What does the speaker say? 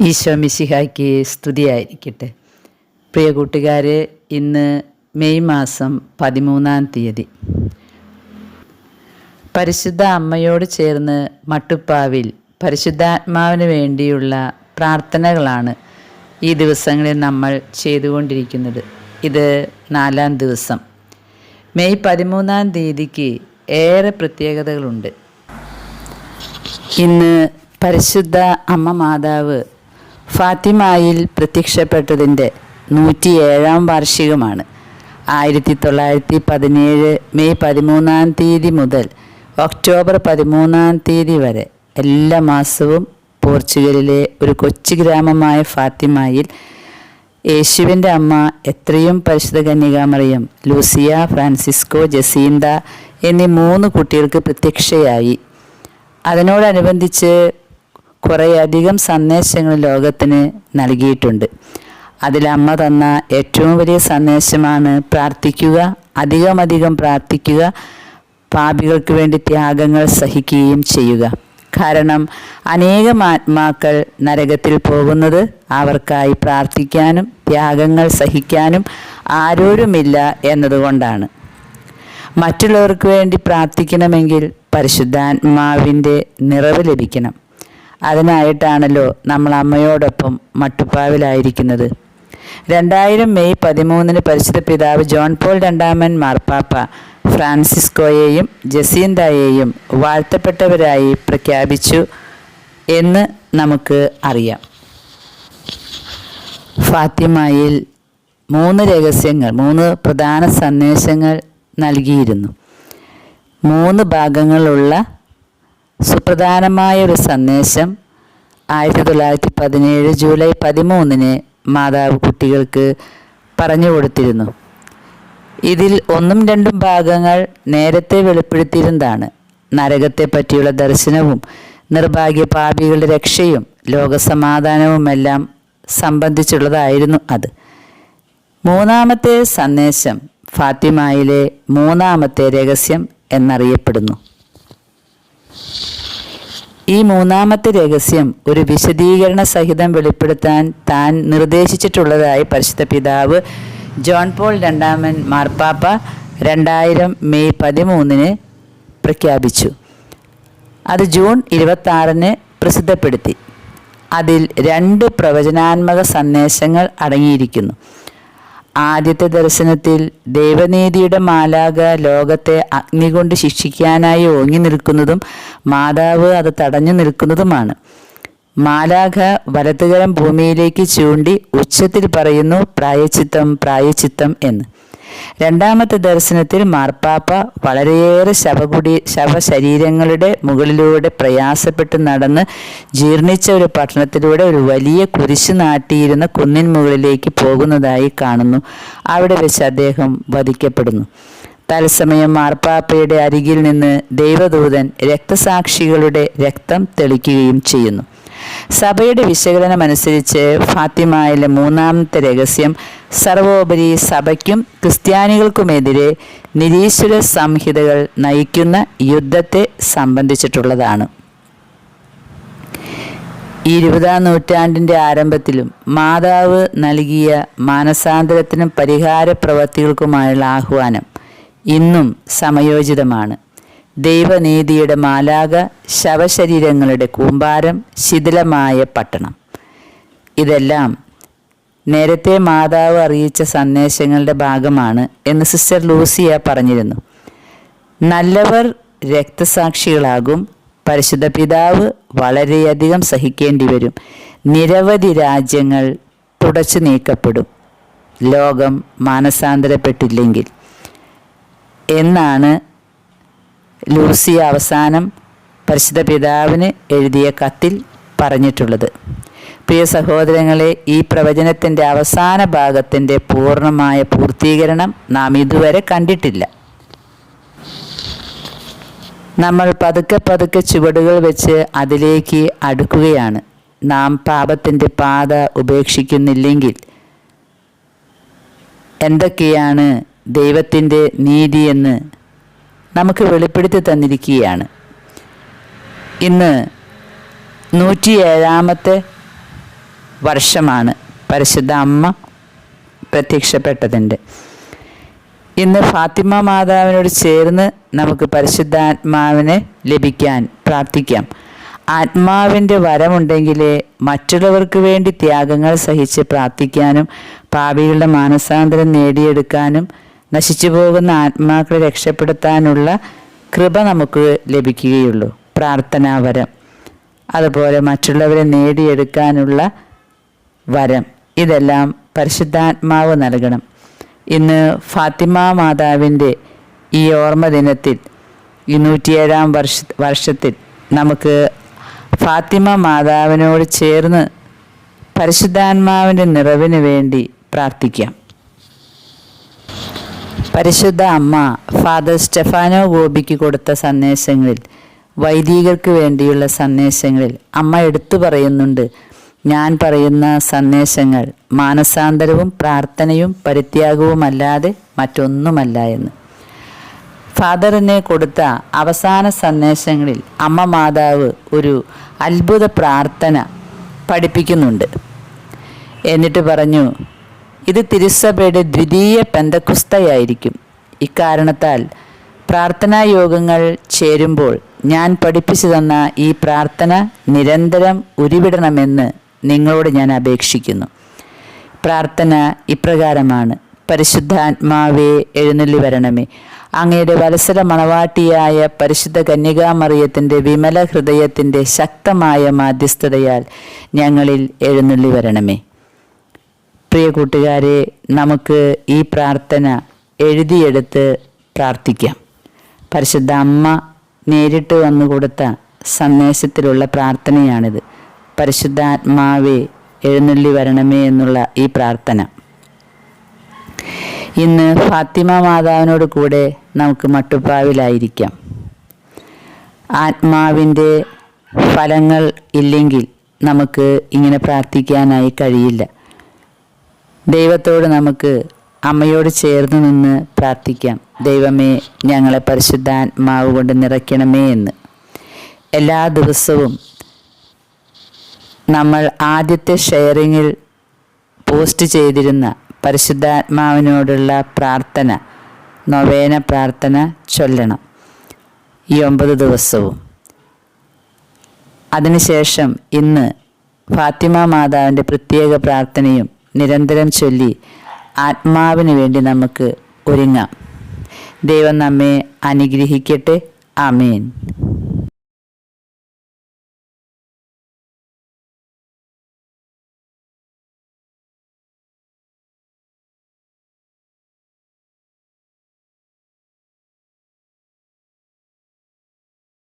ഈശോ മിശിഹായ്ക്ക് സ്തുതിയായിരിക്കട്ടെ. പ്രിയ കൂട്ടുകാരെ ഇന്ന് മെയ് മാസം പതിമൂന്നാം തീയതി. പരിശുദ്ധ അമ്മയോട് ചേർന്ന് മട്ടുപ്പാവിൽ പരിശുദ്ധാത്മാവിന് വേണ്ടിയുള്ള പ്രാർത്ഥനകളാണ് ഈ ദിവസങ്ങളിൽ നമ്മൾ ചെയ്തുകൊണ്ടിരിക്കുന്നത്. ഇത് നാലാം ദിവസം. മെയ് പതിമൂന്നാം തീയതിക്ക് ഏറെ പ്രത്യേകതകളുണ്ട്. ഇന്ന് പരിശുദ്ധ അമ്മ മാതാവ് ഫാത്തിമായിൽ പ്രത്യക്ഷപ്പെട്ടതിന്റെ നൂറ്റിയേഴാം വാർഷികമാണ്. ആയിരത്തി തൊള്ളായിരത്തി പതിനേഴ് മെയ് പതിമൂന്നാം തീയതി മുതൽ ഒക്ടോബർ പതിമൂന്നാം തീയതി വരെ എല്ലാ മാസവും പോർച്ചുഗലിലെ ഒരു കൊച്ചു ഗ്രാമമായ ഫാത്തിമായിൽ യേശുവിന്റെ അമ്മ എത്രയും പരിശുദ്ധ കന്യകാമറിയം ലൂസിയ ഫ്രാൻസിസ്കോ ജസീന്ത എന്നീ മൂന്ന് കുട്ടികൾക്ക് പ്രത്യക്ഷയായി. അതിനോടനുബന്ധിച്ച് കുറേയധികം സന്ദേശങ്ങൾ ലോകത്തിന് നൽകിയിട്ടുണ്ട്. അതിൽ അമ്മ തന്ന ഏറ്റവും വലിയ സന്ദേശമാണ് പ്രാർത്ഥിക്കുക അധികമധികം പ്രാർത്ഥിക്കുക പാപികൾക്ക് വേണ്ടി ത്യാഗങ്ങൾ സഹിക്കുകയും ചെയ്യുക. കാരണം അനേകം ആത്മാക്കൾ നരകത്തിൽ പോകുന്നത് അവർക്കായി പ്രാർത്ഥിക്കാനും ത്യാഗങ്ങൾ സഹിക്കാനും ആരോരുമില്ല എന്നതുകൊണ്ടാണ്. മറ്റുള്ളവർക്ക് വേണ്ടി പ്രാർത്ഥിക്കണമെങ്കിൽ പരിശുദ്ധാത്മാവിന്റെ നിറവ് ലഭിക്കണം. അതിനായിട്ടാണല്ലോ നമ്മൾ അമ്മയോടൊപ്പം മട്ടുപ്പാവിലായിരിക്കുന്നത്. രണ്ടായിരം മെയ് പതിമൂന്നിന് പരിശുദ്ധ പിതാവ് ജോൺ പോൾ രണ്ടാമൻ മാർപ്പാപ്പ ഫ്രാൻസിസ്കോയെയും ജസീന്തയെയും വാഴ്ത്തപ്പെട്ടവരായി പ്രഖ്യാപിച്ചു എന്ന് നമുക്ക് അറിയാം. ഫാത്തിമയിൽ മൂന്ന് രഹസ്യങ്ങൾ മൂന്ന് പ്രധാന സന്ദേശങ്ങൾ നൽകിയിരുന്നു. മൂന്ന് ഭാഗങ്ങളുള്ള സുപ്രധാനമായ ഒരു സന്ദേശം ആയിരത്തി തൊള്ളായിരത്തി പതിനേഴ് ജൂലൈ പതിമൂന്നിന് മാതാവ് കുട്ടികൾക്ക് പറഞ്ഞു കൊടുത്തിരുന്നു. ഇതിൽ ഒന്നും രണ്ടും ഭാഗങ്ങൾ നേരത്തെ വെളിപ്പെടുത്തിയിരുന്നതാണ്. നരകത്തെ പറ്റിയുള്ള ദർശനവും നിർഭാഗ്യ പാപികളുടെ രക്ഷയും ലോകസമാധാനവുമെല്ലാം സംബന്ധിച്ചുള്ളതായിരുന്നു അത്. മൂന്നാമത്തെ സന്ദേശം ഫാത്തിമായിലെ മൂന്നാമത്തെ രഹസ്യം എന്നറിയപ്പെടുന്നു. ഈ മൂന്നാമത്തെ രഹസ്യം ഒരു വിശദീകരണ സഹിതം വെളിപ്പെടുത്താൻ താൻ നിർദ്ദേശിച്ചിട്ടുള്ളതായി പരിശുദ്ധ പിതാവ് ജോൺ പോൾ രണ്ടാമൻ മാർപ്പാപ്പ രണ്ടായിരം മെയ് പതിമൂന്നിന് പ്രഖ്യാപിച്ചു. അത് ജൂൺ ഇരുപത്തി പ്രസിദ്ധപ്പെടുത്തി. അതിൽ രണ്ട് പ്രവചനാത്മക സന്ദേശങ്ങൾ അടങ്ങിയിരിക്കുന്നു. ആദ്യത്തെ ദർശനത്തിൽ ദേവനീതിയുടെ മാലാക ലോകത്തെ അഗ്നി കൊണ്ട് ശിക്ഷിക്കാനായി ഓങ്ങി നിൽക്കുന്നതും മാതാവ് അത് തടഞ്ഞു നിൽക്കുന്നതുമാണ്. മാലാഖ വലത്തുകരം ഭൂമിയിലേക്ക് ചൂണ്ടി ഉച്ചത്തിൽ പറയുന്നു പ്രായച്ചിത്തം പ്രായച്ചിത്തം എന്ന്. രണ്ടാമത്തെ ദർശനത്തിൽ മാർപ്പാപ്പ വളരെയേറെ ശവകുടി ശവശരീരങ്ങളുടെ മുകളിലൂടെ പ്രയാസപ്പെട്ട് നടന്ന് ജീർണിച്ച ഒരു പട്ടണത്തിലൂടെ ഒരു വലിയ കുരിശ് നാട്ടിയിരുന്ന കുന്നിൻ മുകളിലേക്ക് പോകുന്നതായി കാണുന്നു. അവിടെ വെച്ച് അദ്ദേഹം വധിക്കപ്പെടുന്നു. തത്സമയം മാർപ്പാപ്പയുടെ അരികിൽ നിന്ന് ദൈവദൂതൻ രക്തസാക്ഷികളുടെ രക്തം തെളിക്കുകയും ചെയ്യുന്നു. സഭയുടെ വിശകലനമനുസരിച്ച് ഫാത്തിമയിലെ മൂന്നാമത്തെ രഹസ്യം സർവോപരി സഭയ്ക്കും ക്രിസ്ത്യാനികൾക്കുമെതിരെ നിരീശ്വര സംഹിതകൾ നയിക്കുന്ന യുദ്ധത്തെ സംബന്ധിച്ചിട്ടുള്ളതാണ്. ഇരുപതാം നൂറ്റാണ്ടിന്റെ ആരംഭത്തിലും മാതാവ് നൽകിയ മാനസാന്തരത്തിനും പരിഹാര പ്രവൃത്തികൾക്കുമായുള്ള ആഹ്വാനം ഇന്നും സമയോചിതമാണ്. ദൈവനീതിയുടെ മാലാക ശവശരീരങ്ങളുടെ കൂമ്പാരം ശിഥിലമായ പട്ടണം. ഇതെല്ലാം നേരത്തെ മാതാവ് അറിയിച്ച സന്ദേശങ്ങളുടെ ഭാഗമാണ് എന്ന് സിസ്റ്റർ ലൂസിയ പറഞ്ഞിരുന്നു. നല്ലവർ രക്തസാക്ഷികളാകും പരിശുദ്ധ പിതാവ് വളരെയധികം സഹിക്കേണ്ടി വരും നിരവധി രാജ്യങ്ങൾ തുടച്ചു നീക്കപ്പെടും. ലോകം മാനസാന്തരപ്പെട്ടില്ലെങ്കിൽ. എന്നാണ് ലൂസിയ അവസാനം പരിശുദ്ധ പിതാവിന് എഴുതിയ കത്തിൽ പറഞ്ഞിട്ടുള്ളത്. പ്രിയ സഹോദരങ്ങളെ ഈ പ്രവചനത്തിന്റെ അവസാന ഭാഗത്തിന്റെ പൂർണമായ പൂർത്തീകരണം നാം ഇതുവരെ കണ്ടിട്ടില്ല. നമ്മൾ പതുക്കെ പതുക്കെ ചുവടുകൾ വെച്ച് അതിലേക്ക് അടുക്കുകയാണ്. നാം പാപത്തിന്റെ പാത ഉപേക്ഷിക്കുന്നില്ലെങ്കിൽ എന്തൊക്കെയാണ് ദൈവത്തിന്റെ നീതിയെന്ന് നമുക്ക് വെളിപ്പെടുത്തി തന്നിരിക്കുകയാണ്. ഇന്ന് നൂറ്റിയേഴാമത്തെ വർഷമാണ് പരിശുദ്ധ അമ്മ പ്രത്യക്ഷപ്പെട്ടതിന്റെ. ഇന്ന് ഫാത്തിമ മാതാവിനോട് ചേർന്ന് നമുക്ക് പരിശുദ്ധാത്മാവിനെ ലഭിക്കാൻ പ്രാർത്ഥിക്കാം. ആത്മാവിന്റെ വരമുണ്ടെങ്കിലേ മറ്റുള്ളവർക്ക് വേണ്ടി ത്യാഗങ്ങൾ സഹിച്ച് പ്രാർത്ഥിക്കാനും പാപികളുടെ മാനസാന്തരം നേടിയെടുക്കാനും നശിച്ചു പോകുന്ന ആത്മാക്കളെ രക്ഷപ്പെടുത്താനുള്ള കൃപ നമുക്ക് ലഭിക്കുകയുള്ളൂ. പ്രാർത്ഥനാവരം അതുപോലെ മറ്റുള്ളവരെ നേടിയെടുക്കാനുള്ള വരം. ഇതെല്ലാം പരിശുദ്ധാത്മാവ് നൽകണം. ഇന്ന് ഫാത്തിമ മാതാവിന്റെ ഈ ഓർമ്മ ദിനത്തിൽ ഈ നൂറ്റിയേഴാം വർഷ വർഷത്തിൽ നമുക്ക് ഫാത്തിമ മാതാവിനോട് ചേർന്ന് പരിശുദ്ധാത്മാവിന്റെ നിറവിന് വേണ്ടി പ്രാർത്ഥിക്കാം. പരിശുദ്ധ അമ്മ ഫാദർ സ്റ്റെഫാനോ ഗോപിക്ക് കൊടുത്ത സന്ദേശങ്ങളിൽ വൈദികർക്ക് വേണ്ടിയുള്ള സന്ദേശങ്ങളിൽ അമ്മ എടുത്തു പറയുന്നുണ്ട്. ഞാൻ പറയുന്ന സന്ദേശങ്ങൾ മാനസാന്തരവും പ്രാർത്ഥനയും പരിത്യാഗവുമല്ലാതെ മറ്റൊന്നുമല്ല എന്ന്. ഫാദറിനെ കൊടുത്ത അവസാന സന്ദേശങ്ങളിൽ അമ്മ മാതാവ് ഒരു അത്ഭുത പ്രാർത്ഥന പഠിപ്പിക്കുന്നുണ്ട്. എന്നിട്ട് പറഞ്ഞു ഇത് തിരുസഭയുടെ ദ്വിതീയ പെന്തക്കുസ്തയായിരിക്കും. ഇക്കാരണത്താൽ പ്രാർത്ഥനാ യോഗങ്ങൾ ചേരുമ്പോൾ ഞാൻ പഠിപ്പിച്ചു തന്ന ഈ പ്രാർത്ഥന നിരന്തരം ഉരുവിടണമെന്ന് നിങ്ങളോട് ഞാൻ അപേക്ഷിക്കുന്നു. പ്രാർത്ഥന ഇപ്രകാരമാണ്. പരിശുദ്ധാത്മാവേ എഴുന്നള്ളി വരണമേ. അങ്ങയുടെ വത്സര മണവാട്ടിയായ പരിശുദ്ധ കന്യകാമറിയത്തിന്റെ വിമല ഹൃദയത്തിന്റെ ശക്തമായ മാധ്യസ്ഥതയാൽ ഞങ്ങളിൽ എഴുന്നള്ളി വരണമേ. പ്രിയ കൂട്ടുകാരെ നമുക്ക് ഈ പ്രാർത്ഥന എഴുതിയെടുത്ത് പ്രാർത്ഥിക്കാം. പരിശുദ്ധ അമ്മ നേരിട്ട് വന്നു കൊടുത്ത സന്ദേശത്തിലുള്ള പ്രാർത്ഥനയാണിത്. പരിശുദ്ധാത്മാവേ എഴുന്നള്ളി വരണമേ എന്നുള്ള ഈ പ്രാർത്ഥന. ഇന്ന് ഫാത്തിമ മാതാവിനോട് കൂടെ നമുക്ക് മട്ടുപ്പാവിലായിരിക്കാം. ആത്മാവിന്റെ ഫലങ്ങൾ ഇല്ലെങ്കിൽ നമുക്ക് ഇങ്ങനെ പ്രാർത്ഥിക്കാനായി കഴിയില്ല. ദൈവത്തോട് നമുക്ക് അമ്മയോട് ചേർന്ന് നിന്ന് പ്രാർത്ഥിക്കാം. ദൈവമേ ഞങ്ങളെ പരിശുദ്ധാത്മാവ് കൊണ്ട് നിറയ്ക്കണമേ എന്ന്. എല്ലാ ദിവസവും നമ്മൾ ആദ്യത്തെ ഷെയറിങ്ങിൽ പോസ്റ്റ് ചെയ്തിരുന്ന പരിശുദ്ധാത്മാവിനോടുള്ള പ്രാർത്ഥന നൊവേന പ്രാർത്ഥന ചൊല്ലണം. ഈ ഒമ്പത് ദിവസവും. അതിനുശേഷം ഇന്ന് ഫാത്തിമ മാതാവിന്റെ പ്രത്യേക പ്രാർത്ഥനയും നിരന്തരം ചൊല്ലി ആത്മാവിന് വേണ്ടി നമുക്ക് ഒരുങ്ങാം. ദൈവം നമ്മെ അനുഗ്രഹിക്കട്ടെ. ആമേൻ.